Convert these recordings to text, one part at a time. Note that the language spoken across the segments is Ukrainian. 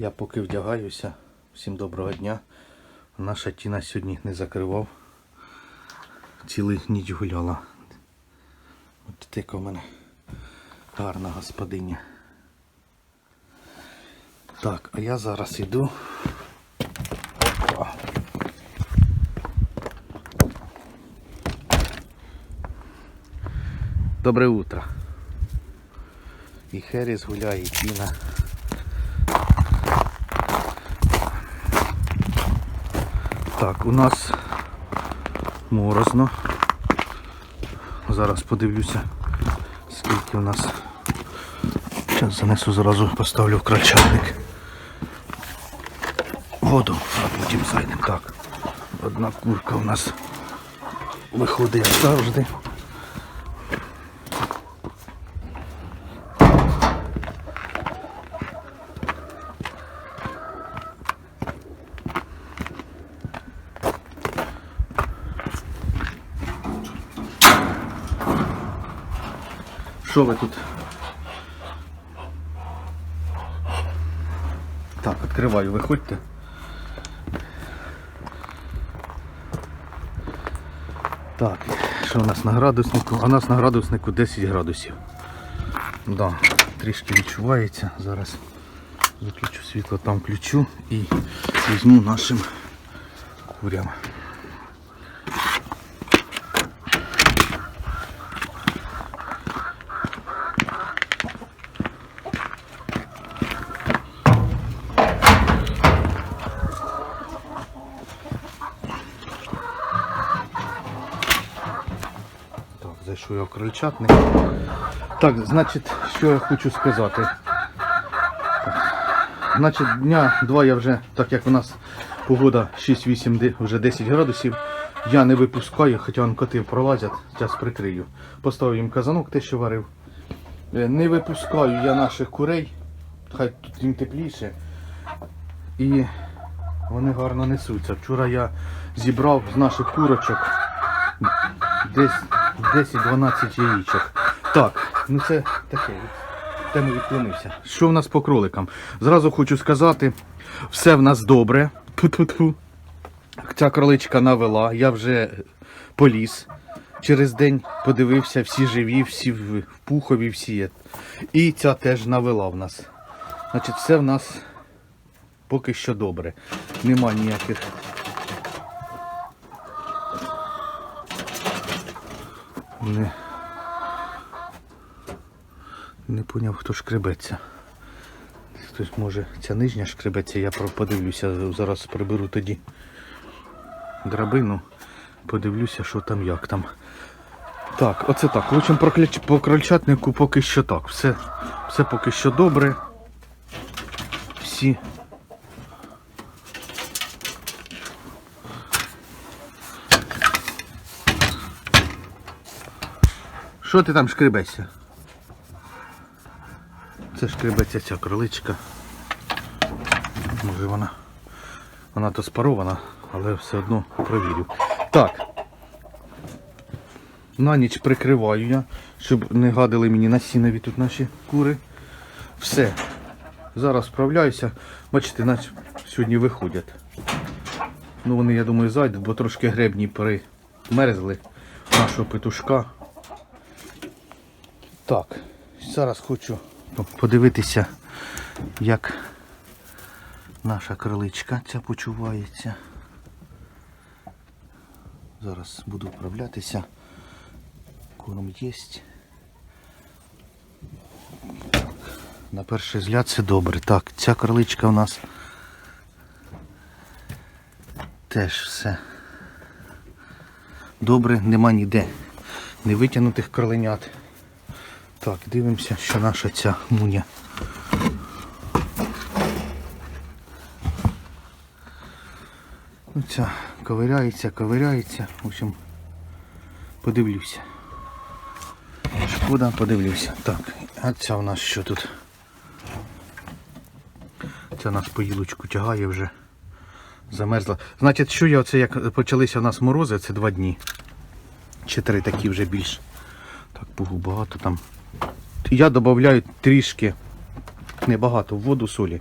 Я поки вдягаюся. Всім доброго дня. Наша тіна сьогодні не закривав. Цілу ніч гуляла. От така в мене гарна господиня. Так, а я зараз. Опа. Добре утро. І Херіс гуляє, і Тіна. Так, у нас морозно. Зараз подивлюся, скільки у нас. Зараз занесу зразу поставлю в крачальник. Воду, а потім зайдемо. Так. Одна курка у нас виходить завжди. Що ви тут? Так, відкриваю, виходьте. Так, що у нас на градуснику? А у нас на градуснику 10 градусів. Да, трішки відчувається. Зараз виключу світло, там включу і візьму нашим курям. Зайшов я крильчатник. Так, значить, що я хочу сказати. Значить, дня два я вже, так як у нас погода 6-8, вже 10 градусів, я не випускаю, хоча он коти пролазять, зараз прикрию. Поставив їм казанок, те, що варив. Е, Не випускаю я наших курей, хай тут їм тепліше. І вони гарно несуться. Вчора я зібрав з наших курочок десь 10-12 яєчок. Так, ну це таке. Тему відклонився. Що в нас по кроликам? Зразу хочу сказати, все в нас добре. Ту-ту-ту. Ця кроличка навела, я вже поліз. Через день подивився, всі живі, всі в пухові, всі. є. І ця теж навела в нас. Значить, все в нас поки що добре. Нема ніяких Не, не поняв, хто шкребеться. Хтось може ця нижня шкребеться, я подивлюся, зараз приберу тоді драбину, подивлюся, що там, як там. Так, оце так. В общем, по крольчатнику поки що так. Все, все поки що добре. Всі. Що ти там шкребешся? Це шкребеться ця кроличка. Може вона. Вона то спарована, але все одно провірю. Так. На ніч прикриваю я, щоб не гадили мені на сінові тут наші кури. Все. Зараз справляюся. Бачите, наче сьогодні виходять. Ну вони, я думаю, зайдуть, бо трошки гребні примерзли нашого петушка. Так, зараз хочу подивитися, як наша кроличка ця почувається. Зараз буду вправлятися. Корм є. На перший взгляд це добре. Так, ця кроличка у нас теж все добре, нема ніде не витягнутих кроленят. Так, дивимося, що наша ця муня. Ну, ця ковиряється, ковиряється. В общем, подивлюся. Шкода, подивлюся. Так, а ця у нас що тут? Ця нас по гілочку тягає вже. Замерзла. Значить, що я оце як почалися у нас морози, це два дні. Чи три такі вже більш. Так, пугу багато там. Я додаю трішки, небагато, в воду солі.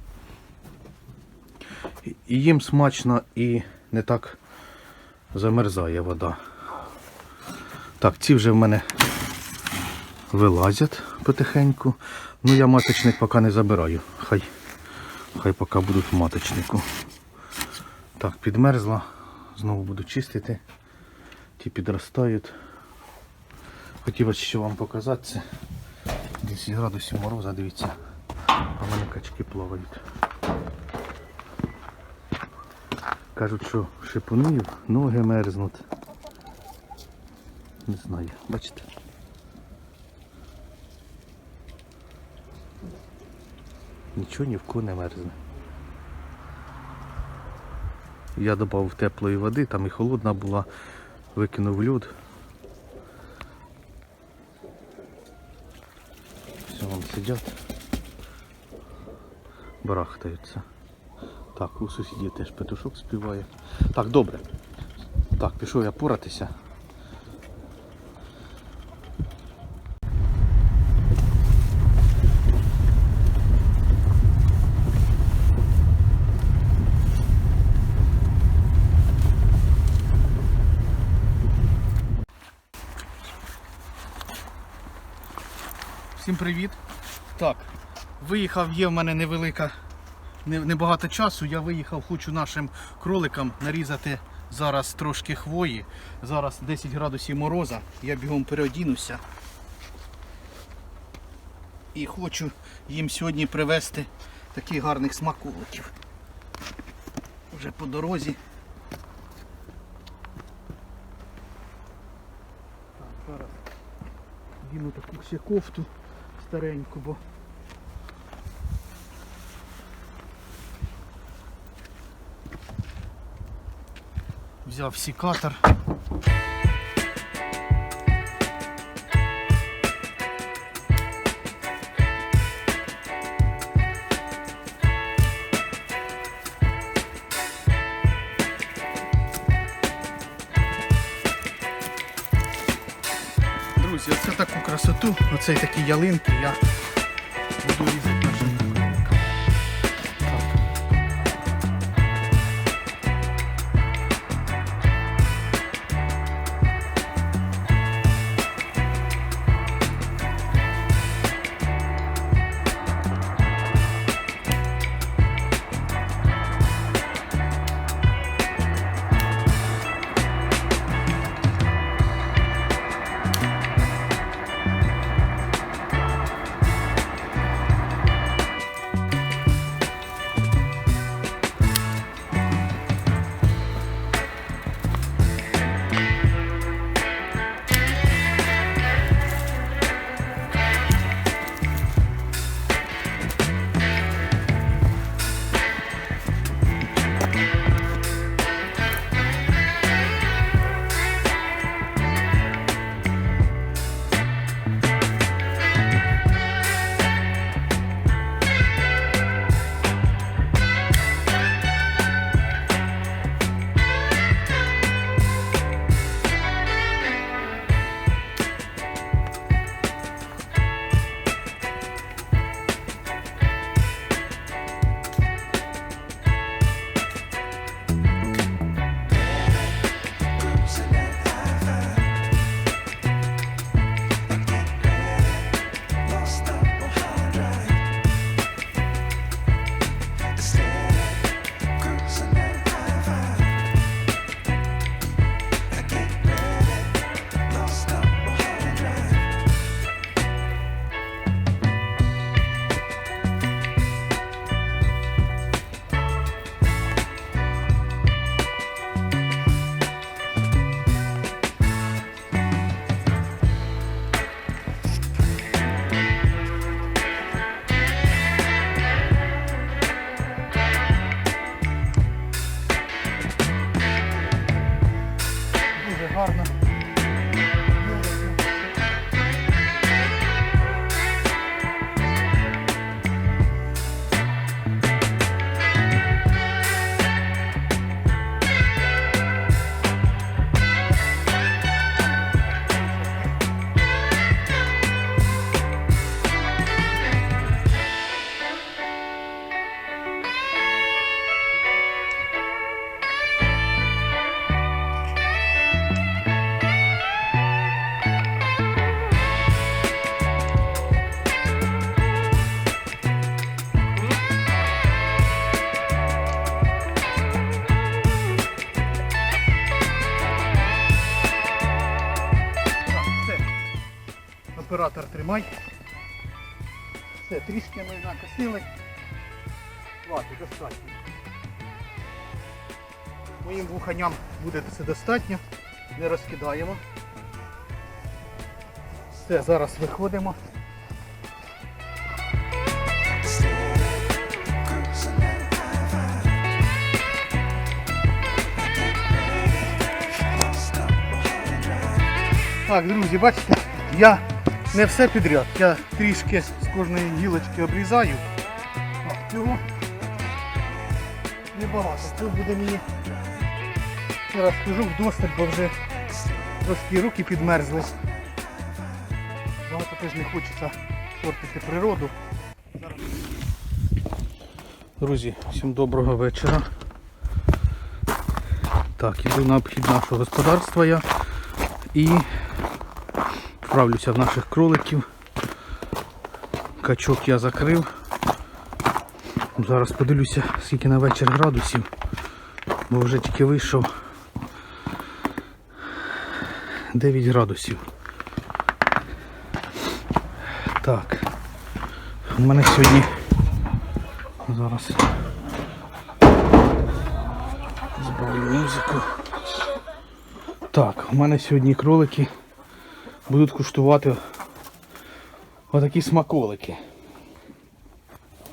і їм смачно, і не так замерзає вода. Так, ці вже в мене вилазять потихеньку. Ну я маточник поки не забираю. Хай, хай поки будуть в маточнику. Так, підмерзла. Знову буду чистити. Ті підростають. Хотів ось ще вам показати це. 10 градусів мороза, дивіться. А мене качки плавають. Кажуть, що шипунів, ноги мерзнуть. Не знаю, бачите? Нічого ні в кого не мерзне. Я додав теплої води, там і холодна була, викинув люд. Все, вон сидять. Барахтаються. Так, у сусідів теж петушок співає. Так, добре. Так, пішов я поратися. Всім привіт. Так, виїхав, є в мене невелика, не- небагато часу. Я виїхав, хочу нашим кроликам нарізати зараз трошки хвої. Зараз 10 градусів мороза. Я бігом переодінуся. І хочу їм сьогодні привезти таких гарних смаколиків. Вже по дорозі. Так, зараз діну таку ще кофту стареньку, бо взяв сікатор. Друзі, оце таку красоту, оцей такі ялинки я буду різати гарно. Оператор тримай. Все, трішки ми накосили. Хватить, достатньо. Моїм вуханям буде це достатньо. Не розкидаємо. Все, зараз виходимо. Так, друзі, бачите, я не все підряд. Я трішки з кожної гілочки обрізаю. А, Цього небагато. Це буде мені зараз скажу вдосталь, бо вже трошки руки підмерзли. Багато теж не хочеться портити природу. Друзі, всім доброго вечора. Так, іду на обхід нашого господарства я і вправлюся в наших кроликів. Качок я закрив. Зараз подивлюся, скільки на вечір градусів, бо вже тільки вийшов 9 градусів. Так. У мене сьогодні зараз збавлю музику. Так, у мене сьогодні кролики будуть куштувати отакі смаколики.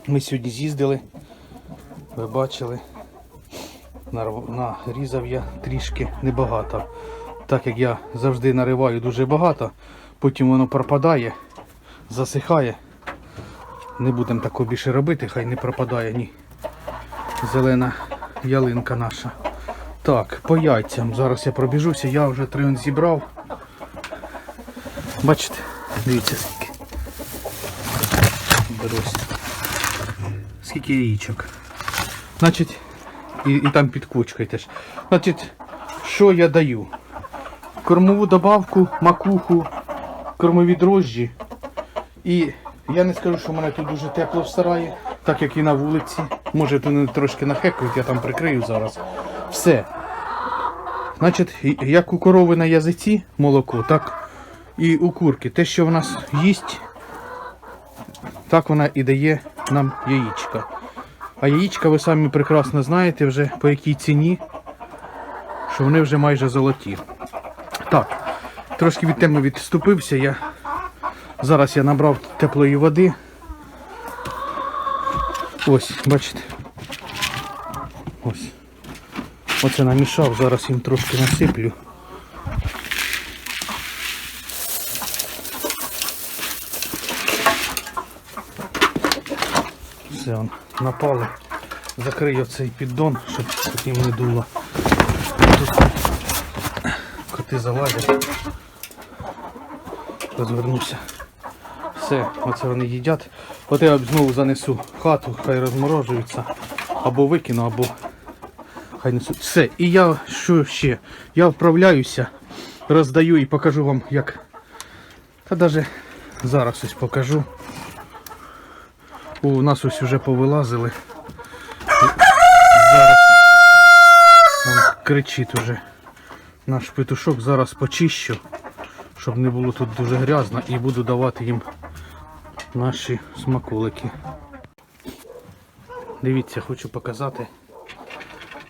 Ми сьогодні з'їздили, ви бачили, нарізав я трішки небагато. Так як я завжди нариваю дуже багато, потім воно пропадає, засихає. Не будемо такого більше робити, хай не пропадає ні зелена ялинка наша. Так, по яйцям. Зараз я пробіжуся, я вже три он зібрав. Бачите, дивіться скільки. Берусь. Скільки яєчок. Значить, і, і там під кучкою теж. Значить, що я даю? Кормову добавку, макуху, кормові дрожжі. І я не скажу, що в мене тут дуже тепло в сараї, так як і на вулиці. Може, то не трошки нахекають, я там прикрию зараз. Все. Значить, як у корови на язиці молоко, так і у курки. Те, що в нас їсть, так вона і дає нам яєчка. А яєчка ви самі прекрасно знаєте вже по якій ціні, що вони вже майже золоті. Так, трошки від теми відступився. Я зараз я набрав теплої води. Ось, бачите. Ось. Оце намішав, зараз їм трошки насиплю. Он, напали. Закрию цей піддон, щоб потім не дуло. Тут коти залазять. Розвернуся. Все, оце вони їдять. От я знову занесу хату, хай розморожуються. Або викину, або хай несуть. Все. І я що ще? Я вправляюся, роздаю і покажу вам як. Та навіть зараз ось покажу. У нас ось вже повилазили. Зараз он кричить уже наш петушок. Зараз почищу, щоб не було тут дуже грязно і буду давати їм наші смаколики. Дивіться, хочу показати,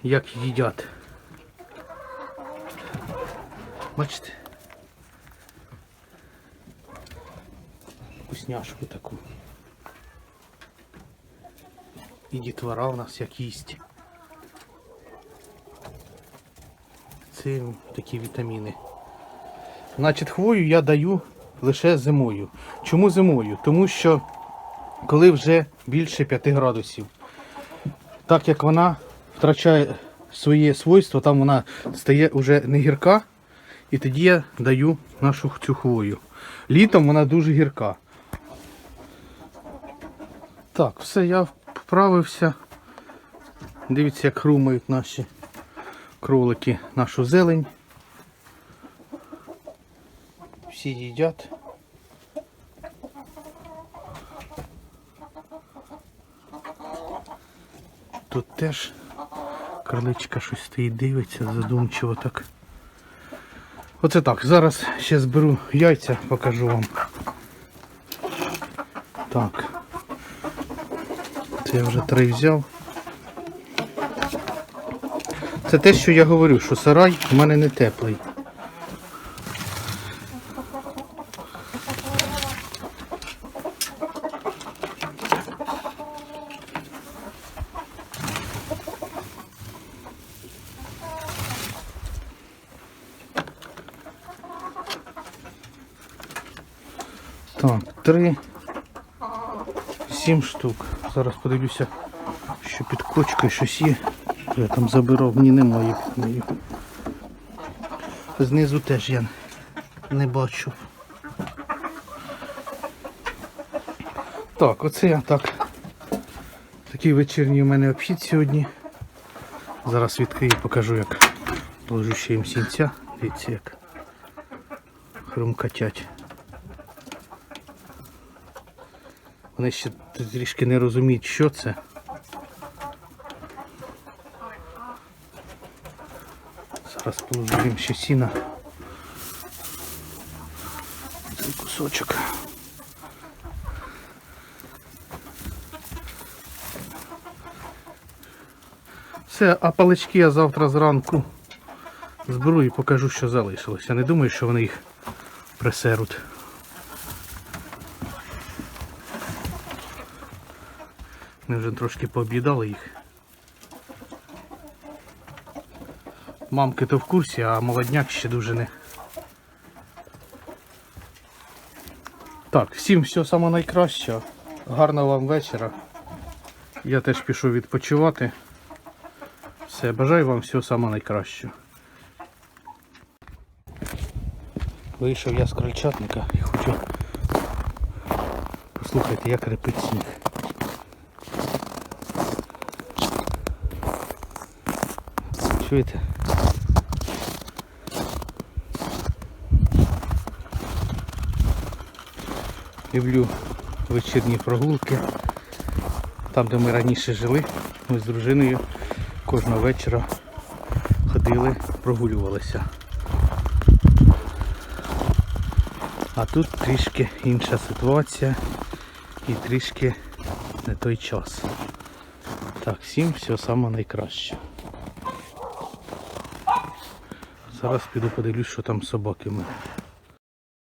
як їдять. Бачите? Вкусняшку таку. І дітвора у нас як їсть. Це такі вітаміни. Значить, хвою я даю лише зимою. Чому зимою? Тому що коли вже більше 5 градусів, так як вона втрачає своє свойство, там вона стає вже не гірка, і тоді я даю нашу цю хвою. Літом вона дуже гірка. Так, все, я вправився. Дивіться, як хрумають наші кролики, нашу зелень. Всі їдять. Тут теж кроличка щось стоїть, дивиться, задумчиво так. Оце так. Зараз ще зберу яйця, покажу вам. Так. Я вже три взяв. Це те, що я говорю, що сарай в мене не теплий. Так, три. Сім штук. Зараз подивлюся, що під кочкою щось є. Я там забирав, ні немає під. Знизу теж я не бачу. Так, оце я так. Такий вечірній у мене обхід сьогодні. Зараз відкрию, покажу, як ложу ще їм сінця. Дивіться, як хрумкатять. Вони ще трішки не розуміють, що це. Зараз положу їм ще сіна. Цей кусочок. Все, а палички я завтра зранку зберу і покажу, що залишилось. Я не думаю, що вони їх присеруть. Ми вже трошки пооб'їдали їх. Мамки то в курсі, а молодняк ще дуже не. Так, всім всього самого найкращого. Гарного вам вечора. Я теж пішов відпочивати. Все, бажаю вам всього самого найкращого. Вийшов я з крольчатника і хочу послухайте, як репить сніг. Чуєте? Люблю вечірні прогулки. Там, де ми раніше жили, ми з дружиною кожного вечора ходили, прогулювалися. А тут трішки інша ситуація і трішки не той час. Так, всім самого найкраще. Зараз піду подивлюсь, що там собаки мене.